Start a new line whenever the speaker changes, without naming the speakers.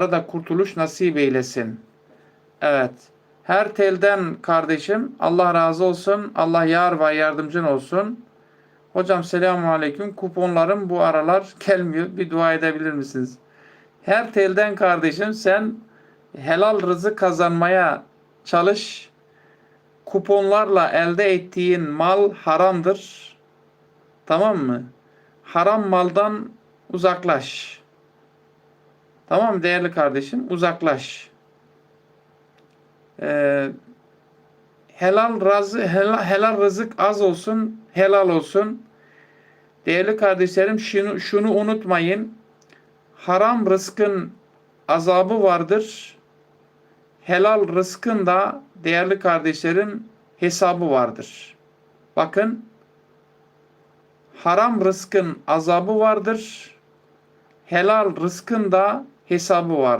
da kurtuluş nasip eylesin. Evet. Her telden kardeşim Allah razı olsun. Allah yar ve yardımcın olsun. Hocam selamun aleyküm. Kuponlarım bu aralar gelmiyor. Bir dua edebilir misiniz? Her telden kardeşim sen helal rızık kazanmaya çalış. Kuponlarla elde ettiğin mal haramdır. Tamam mı? Haram maldan uzaklaş. Tamam değerli kardeşim? Uzaklaş. Ee, helal razı helal, helal rızık az olsun, helal olsun. Değerli kardeşlerim şunu şunu unutmayın. Haram rızkın azabı vardır. Helal rızkın da değerli kardeşlerim hesabı vardır. Bakın haram rızkın azabı vardır. Helal rızkın da hesabı var.